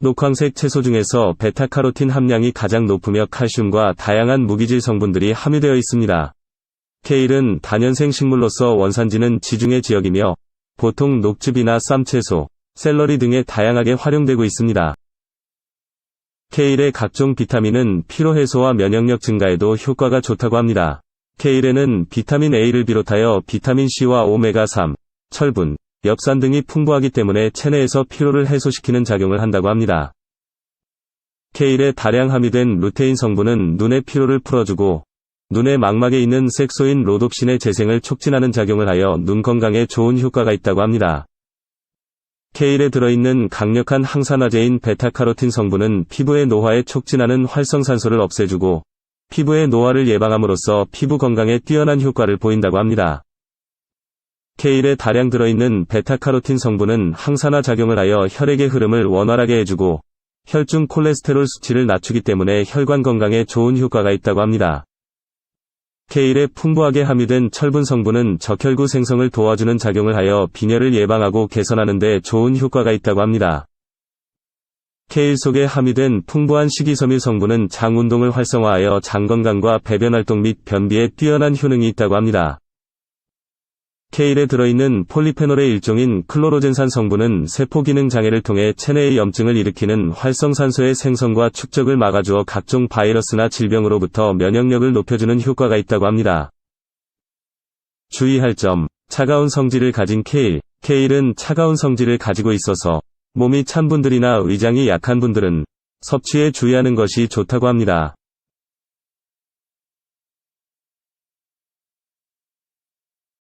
녹황색 채소 중에서 베타카로틴 함량이 가장 높으며 칼슘과 다양한 무기질 성분들이 함유되어 있습니다. 케일은 다년생 식물로서 원산지는 지중해 지역이며 보통 녹즙이나 쌈채소, 샐러리 등에 다양하게 활용되고 있습니다. 케일의 각종 비타민은 피로 해소와 면역력 증가에도 효과가 좋다고 합니다. 케일에는 비타민 A를 비롯하여 비타민 C와 오메가3, 철분, 엽산 등이 풍부하기 때문에 체내에서 피로를 해소시키는 작용을 한다고 합니다. 케일에 다량 함유된 루테인 성분은 눈의 피로를 풀어주고 눈의 망막에 있는 색소인 로놉신의 재생을 촉진하는 작용을 하여 눈 건강에 좋은 효과가 있다고 합니다. 케일에 들어있는 강력한 항산화제인 베타카로틴 성분은 피부의 노화에 촉진하는 활성산소를 없애주고 피부의 노화를 예방함으로써 피부 건강에 뛰어난 효과를 보인다고 합니다. 케일에 다량 들어있는 베타카로틴 성분은 항산화 작용을 하여 혈액의 흐름을 원활하게 해주고 혈중 콜레스테롤 수치를 낮추기 때문에 혈관 건강에 좋은 효과가 있다고 합니다. 케일에 풍부하게 함유된 철분 성분은 적혈구 생성을 도와주는 작용을 하여 빈혈을 예방하고 개선하는 데 좋은 효과가 있다고 합니다. 케일 속에 함유된 풍부한 식이섬유 성분은 장 운동을 활성화하여 장 건강과 배변 활동 및 변비에 뛰어난 효능이 있다고 합니다. 케일에 들어있는 폴리페놀의 일종인 클로로젠산 성분은 세포 기능 장애를 통해 체내의 염증을 일으키는 활성산소의 생성과 축적을 막아주어 각종 바이러스나 질병으로부터 면역력을 높여주는 효과가 있다고 합니다. 주의할 점, 차가운 성질을 가진 케일. 케일은 차가운 성질을 가지고 있어서 몸이 찬 분들이나 위장이 약한 분들은 섭취에 주의하는 것이 좋다고 합니다.